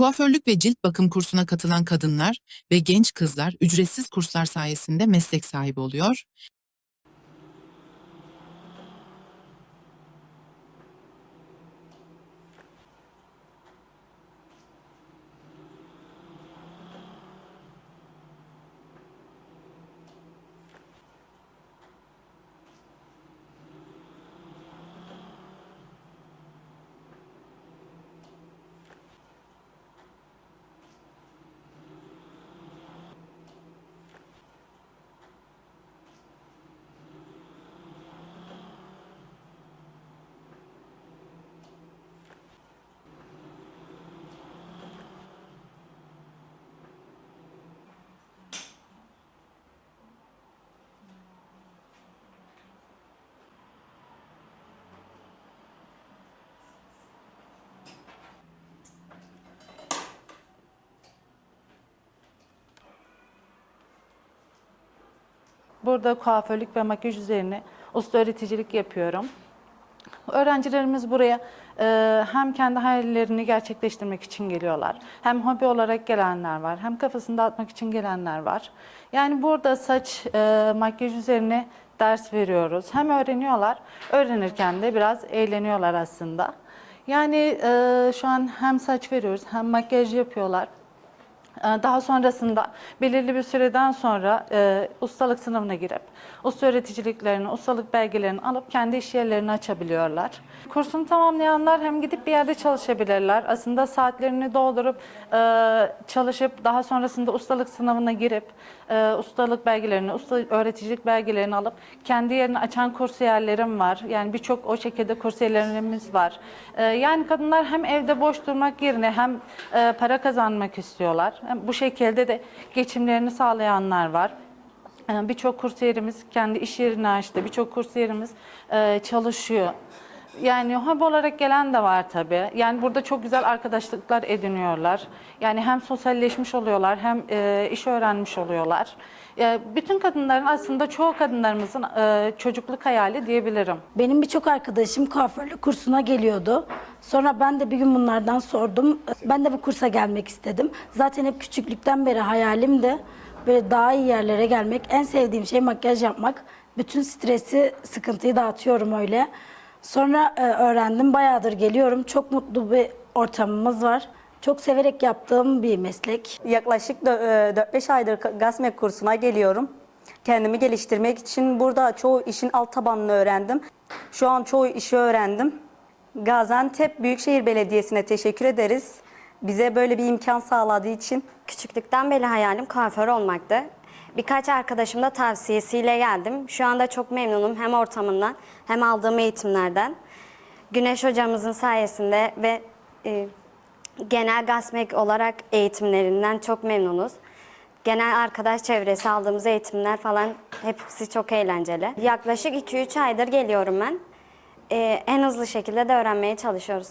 Kuaförlük ve cilt bakım kursuna katılan kadınlar ve genç kızlar ücretsiz kurslar sayesinde meslek sahibi oluyor. Burada kuaförlük ve makyaj üzerine usta öğreticilik yapıyorum. Öğrencilerimiz buraya e, hem kendi hayallerini gerçekleştirmek için geliyorlar. Hem hobi olarak gelenler var, hem kafasını dağıtmak için gelenler var. Yani burada saç, e, makyaj üzerine ders veriyoruz. Hem öğreniyorlar, öğrenirken de biraz eğleniyorlar aslında. Yani e, şu an hem saç veriyoruz, hem makyaj yapıyorlar. Ee, Daha sonrasında belirli bir süreden sonra e, ustalık sınavına girip usta öğreticiliklerini, ustalık belgelerini alıp kendi iş yerlerini açabiliyorlar. Kursunu tamamlayanlar hem gidip bir yerde çalışabilirler. Aslında saatlerini doldurup e, çalışıp daha sonrasında ustalık sınavına girip e, ustalık belgelerini, usta öğreticilik belgelerini alıp kendi yerini açan kursiyerlerim var. Yani birçok o şekilde kursiyerlerimiz var. E, yani kadınlar hem evde boş durmak yerine hem e, para kazanmak istiyorlar. Bu şekilde de geçimlerini sağlayanlar var. E, Birçok kursiyerimiz kendi iş yerini açtı. Birçok kursiyerimiz e, çalışıyor. Yani hobi olarak gelen de var tabii. Yani burada çok güzel arkadaşlıklar ediniyorlar. Yani hem sosyalleşmiş oluyorlar hem e, iş öğrenmiş oluyorlar. E, bütün kadınların aslında çoğu kadınlarımızın e, çocukluk hayali diyebilirim. Benim birçok arkadaşım kuaförlük kursuna geliyordu. Sonra ben de bir gün bunlardan sordum. Ben de bu kursa gelmek istedim. Zaten hep küçüklükten beri hayalim de böyle daha iyi yerlere gelmek. En sevdiğim şey makyaj yapmak. Bütün stresi, sıkıntıyı dağıtıyorum öyle. Sonra e, öğrendim. Bayağıdır geliyorum. Çok mutlu bir ortamımız var. Çok severek yaptığım bir meslek. Yaklaşık dö- e, 4-5 aydır GASMEK kursuna geliyorum. Kendimi geliştirmek için burada çoğu işin alt tabanını öğrendim. Şu an çoğu işi öğrendim. Gaziantep Büyükşehir Belediyesi'ne teşekkür ederiz. Bize böyle bir imkan sağladığı için. Küçüklükten beri hayalim kuaför olmaktı. Birkaç arkadaşım da tavsiyesiyle geldim. Şu anda çok memnunum hem ortamından hem aldığım eğitimlerden. Güneş hocamızın sayesinde ve e, genel gasmek olarak eğitimlerinden çok memnunuz. Genel arkadaş çevresi aldığımız eğitimler falan hepsi çok eğlenceli. Yaklaşık 2-3 aydır geliyorum ben. E, en hızlı şekilde de öğrenmeye çalışıyoruz.